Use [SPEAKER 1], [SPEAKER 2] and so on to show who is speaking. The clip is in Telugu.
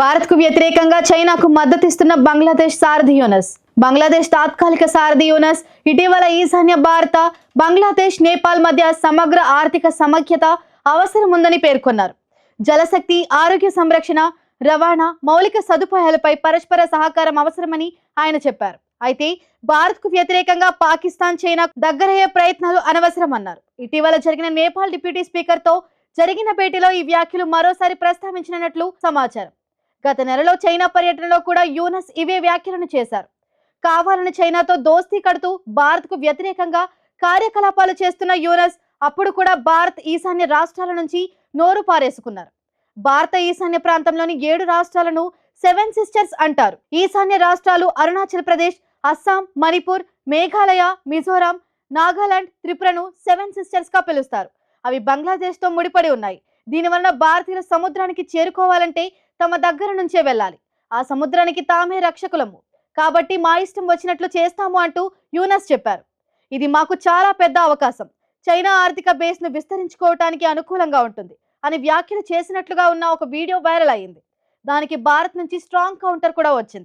[SPEAKER 1] భారత్కు వ్యతిరేకంగా చైనాకు మద్దతిస్తున్న బంగ్లాదేశ్ సారథి యూనస్. బంగ్లాదేశ్ తాత్కాలిక సారథి యూనస్ ఇటీవల ఈశాన్య భారత బంగ్లాదేశ్ నేపాల్ మధ్య సమగ్ర ఆర్థిక సమైక్యత అవసరం ఉందని పేర్కొన్నారు. జలశక్తి ఆరోగ్య సంరక్షణ రవాణా మౌలిక సదుపాయాలపై పరస్పర సహకారం అవసరమని ఆయన చెప్పారు. అయితే భారత్కు వ్యతిరేకంగా పాకిస్తాన్ చైనా దగ్గరయ్యే ప్రయత్నాలు అనవసరమన్నారు. ఇటీవల జరిగిన నేపాల్ డిప్యూటీ స్పీకర్తో జరిగిన భేటీలో ఈ వ్యాఖ్యలు మరోసారి ప్రస్తావించినట్లు సమాచారం. గత నెలలో చైనా పర్యటనలో కూడా యూనస్ ఇవే వ్యాఖ్యలను చేశారు. కావాలని చైనాతో దోస్తీ కడుతూ భారత్కు వ్యతిరేకంగా కార్యకలాపాలు చేస్తున్న యూనస్ అప్పుడు కూడా భారత్ ఈశాన్య రాష్ట్రాల నుంచి నోరు పారేసుకున్నారు. భారత ఈశాన్య ప్రాంతంలోని ఏడు రాష్ట్రాలను సెవెన్ సిస్టర్స్ అంటారు. ఈశాన్య రాష్ట్రాలు అరుణాచల్ ప్రదేశ్ అస్సాం మణిపూర్ మేఘాలయ మిజోరాం నాగాలాండ్ త్రిపురను సెవెన్ సిస్టర్స్గా పిలుస్తారు. అవి బంగ్లాదేశ్తో ముడిపడి ఉన్నాయి. దీనివలన భారతీయులు సముద్రానికి చేరుకోవాలంటే తమ దగ్గర నుంచే వెళ్ళాలి. ఆ సముద్రానికి తామే రక్షకులము. కాబట్టి మా ఇష్టం వచ్చినట్లు చేస్తాము అంటూ యూనస్ చెప్పారు. ఇది మాకు చాలా పెద్ద అవకాశం. చైనా ఆర్థిక బేస్ను విస్తరించుకోవటానికి అనుకూలంగా ఉంటుంది అని వ్యాఖ్యలు చేసినట్లుగా ఉన్న ఒక వీడియో వైరల్ అయింది దానికి భారత్ నుంచి స్ట్రాంగ్ కౌంటర్ కూడా వచ్చింది.